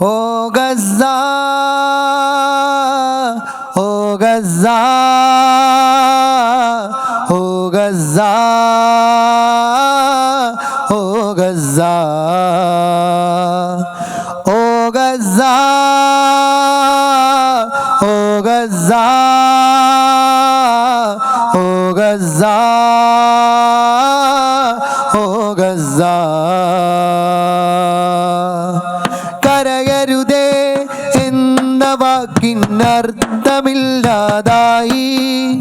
ও গজ্জা ও গজ্জা ও গজ্জা ও গজ্জা ও গজ্জা ও গজ্জা ও গজ্জা വാക്കിനർത്ഥമില്ലാതായി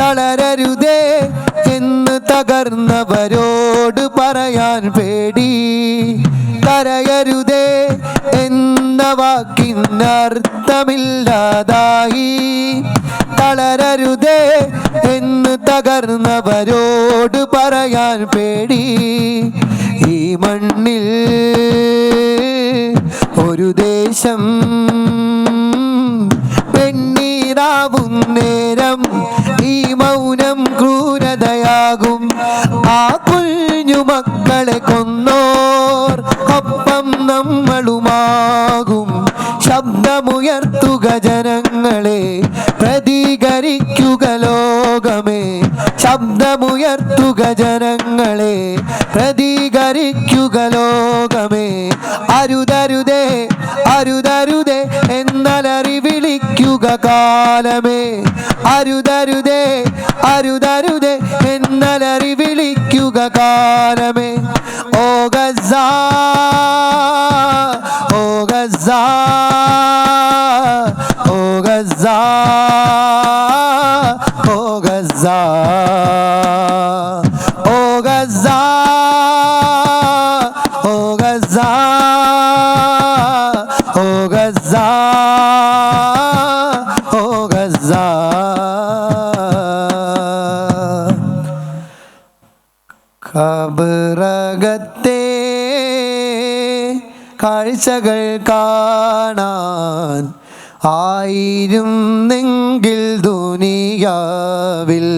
തളരരുതേ എന്ന് തകർന്നവരോട് പറയാൻ പേടി. കരയരുതേ എന്ന വാക്കിനർത്ഥമില്ലാതായി. തളരരുതേ എന്ന് തകർന്നവരോട് പറയാൻ പേടി. ഈ മണ്ണിൽ ഒരു ദേശം നേരം ഈ മൗനം ക്രൂരതയാകും. ആ കുഞ്ഞു മക്കളെ കൊന്നോർ ഒപ്പം നമ്മളുമാകും. ശബ്ദമുയർത്തുക ജനങ്ങളെ പ്രതികരിക്കുക ലോകമേ. ശബ്ദമുയർത്തുക ജനങ്ങളെ പ്രതികരിക്കുക ലോകമേ. അരുതരുതേ അരുതരുതേ എന്നലറി വിളിക്കുക കാലമേ. അരുതരുതേ അരുതരുതേ എന്നലറി വിളിക്കുക കാലമേ. ഓ ഗസ ഓ ഗസ ഓ ഗസ ഗസ. ഓ ഗസ. ഓ ഗസ. ഓ ഗസ. ഓ ഗസ. ഖബറകത്തെ കാഴ്ചകൾ കാണാൻ ആയിരുന്നെങ്കിൽ ദുനിയാവിൽ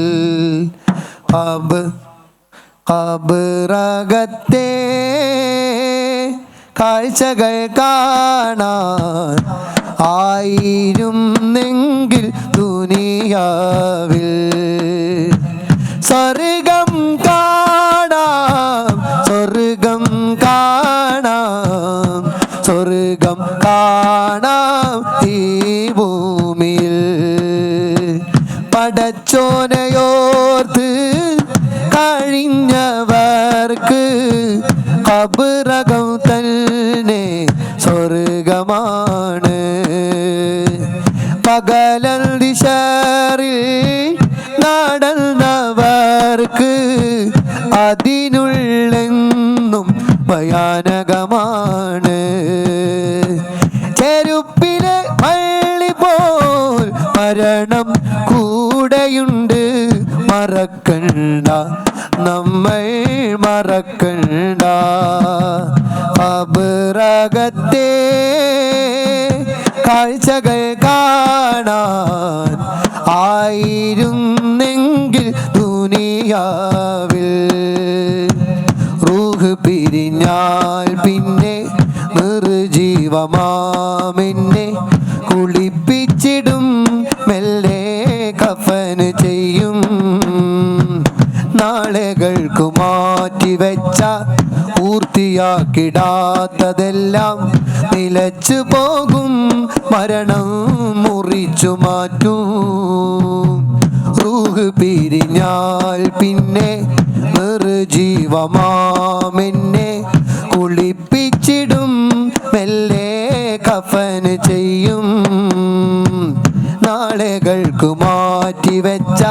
അബ് കബറകത്തെ കാഴ്ചകൾ കാണാൻ ആയിരുന്നെങ്കിൽ ദുനിയാവിൽ സ്വർഗം കാണാം സ്വർഗം കാണാം സ്വർഗം കാണാം ഈ പടച്ചോനയോർത്ത് കഴിഞ്ഞവർക്ക് കബറകം തന്നെ സ്വർഗമാണ്. പകലൽ ദിശറിൽ നടന്നവർക്ക് അതിനുള്ളെന്നും ഭയാനകമാണ്. ചെരുപ്പിലെ പള്ളി പോൽ മരണം കൂടെയുണ്ട് മറക്കണ്ട. നമ്മൾ മറക്കണ്ട. അബറകത്തെ കാഴ്ചകൾ കാണാൻ ആയിരുന്നെങ്കിൽ ദുനിയാവിൽ. റൂഹ് പിരിഞ്ഞാൽ പിന്നെ നിർജീവമാമെന്നെ കുളിപ്പിച്ചിടും കഫന് ചെയ്യും. നാളുകൾക്ക് മാറ്റിവെച്ച പൂർത്തിയാക്കിടാത്തതെല്ലാം നിലച്ചു പോകും. മരണം മുറിച്ചു മാറ്റും. റൂഹ് പിരിഞ്ഞാൽ പിന്നെ നിർജീവമാമെന്നെ വെച്ച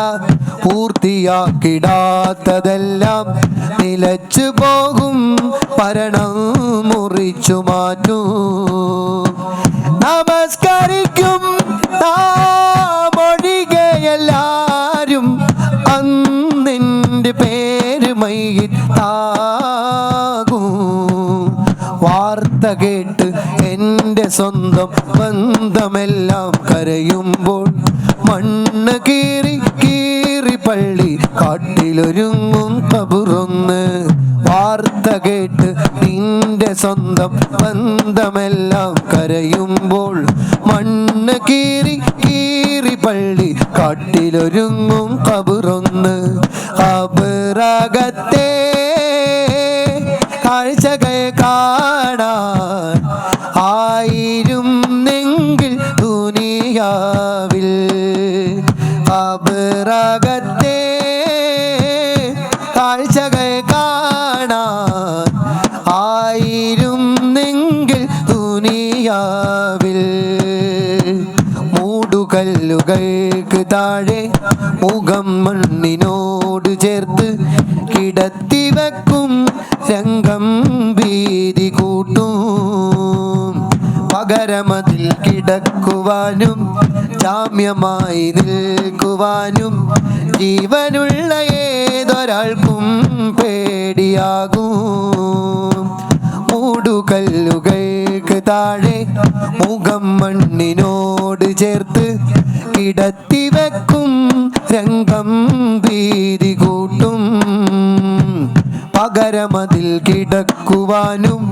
പൂർത്തിയാക്കിടാത്തതെല്ലാം നിലച്ചു പോകും ഭരണം മുറിച്ചു മാറ്റൂ. നമസ്കരിക്കും എല്ലാരും അന്നിന്റെ പേരുമയിൽ താകൂ വാർത്ത കേട്ട് സ്വന്തം ബന്ധമെല്ലാം കരയുമ്പോൾ മണ്ണ് കീറി കീറി പള്ളി കാട്ടിലൊരുങ്ങും കബുറൊന്ന്. വാർത്ത കേട്ട് നിന്റെ സ്വന്തം ബന്ധമെല്ലാം കരയുമ്പോൾ മണ്ണ് കീറി കീറി പള്ളി കാട്ടിലൊരുങ്ങും കബുറൊന്ന്. കബറകത്തെ കാഴ്ചകൾ കാണാൻ ദുനിയാവിൽ കബറകത്തെ കാഴ്ചകൾ കാണാൻ ആയിരുന്നെങ്കിൽ ദുനിയാവിൽ മൂടുകല്ലുകൾക്ക് താഴെ മുഖം മണ്ണിനോട് ചേർത്ത് കിടത്തി വെക്കും രംഗം ഭീതി കൂട്ടും. പകരമതിൽ കിടക്കുവാനും ജാമ്യമായി നിൽക്കുവാനും ജീവനുള്ള ഏതൊരാൾക്കും പേടിയാകും. മൂടുകല്ലുകൾക്ക് താഴെ മുഖം മണ്ണിനോട് ചേർത്ത് കിടത്തി വെക്കും രംഗം ഭീതി കൂട്ടും. പകരമതിൽ കിടക്കുവാനും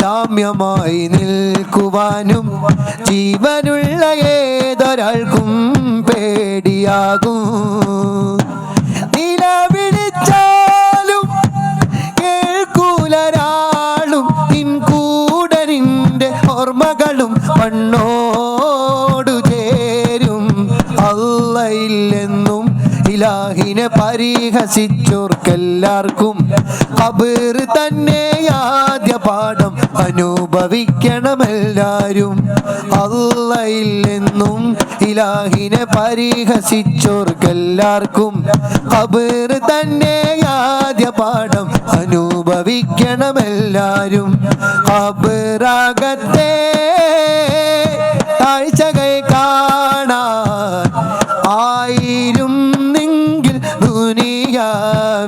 ജാമ്യമായി നിൽക്കുവാനും ജീവനുള്ള ഏതൊരാൾക്കും പേടിയാകും. നിലവിളിച്ചാലും കേൾക്കൂലരാളും നിൻ കൂടനിന്റെ ഓർമ്മകളും മണ്ണോടു ചേരും. അല്ലയില്ലെന്നും ഇലാഹിനെ പരിഹസിച്ചോർക്കെല്ലാവർക്കും കബർ തന്നെ ആദ്യ പാഠം അനുഭവിക്കണമെല്ലാരും. അല്ലയില്ലെന്നും ഇലാഹിനെ പരിഹസിച്ചോർക്കെല്ലാവർക്കും അബീർ തന്നെ ആദ്യ പാഠം അനുഭവിക്കണമെല്ലാരും. കബറാകത്തെ കാഴ്ചകൾ കാണാൻ ദുനിയാവിൽ കബറാകത്തെ